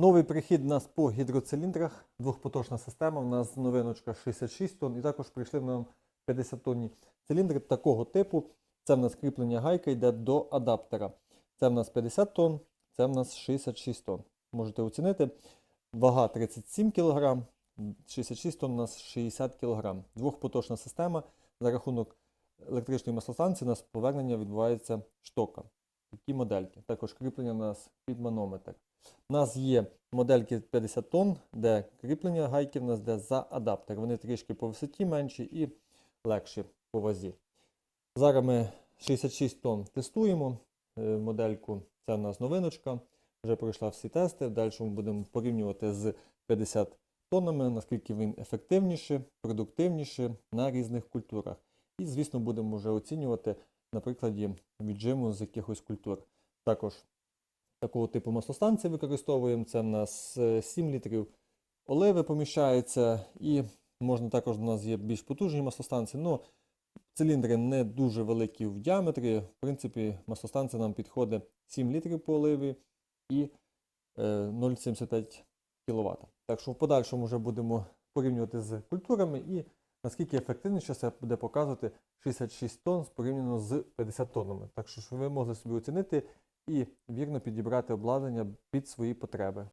Новий прихід у нас по гідроциліндрах, двохпоточна система. У нас новиночка 66 тонн, і також прийшли нам 50 тонні циліндри такого типу. Це в нас кріплення гайка йде до адаптера. Це в нас 50 тонн, це в нас 66 тонн. Можете оцінити. Вага 37 кг, 66 тонн у нас 60 кг. Двохпоточна система. За рахунок електричної маслостанції у нас повернення відбувається штока. Такі модельки. Також кріплення у нас під манометр. У нас є модельки 50 тонн, де кріплення гайки в нас де за адаптер. Вони трішки по висоті менші і легші по вазі. Зараз ми 66 тонн тестуємо е, модельку. Це у нас новиночка. Вже пройшла всі тести. Далі ми будемо порівнювати з 50 тоннами, наскільки він ефективніше, продуктивніше на різних культурах. І, звісно, будемо вже оцінювати на прикладі віджиму з якихось культур. Також такого типу маслостанції використовуємо. Це в нас е, 7 літрів оливи поміщається, і можна також у нас є більш потужні маслостанції. Ну, циліндри не дуже великі в діаметрі. В принципі, маслостанція нам підходить 7 літрів по оливі і е, 0,75 кВт. Так що в подальшому вже будемо порівнювати з культурами і наскільки ефективніше це буде показувати 66 тонн порівняно з 50 тоннами. Так що щоб ви могли собі оцінити і вірно підібрати обладнання під свої потреби.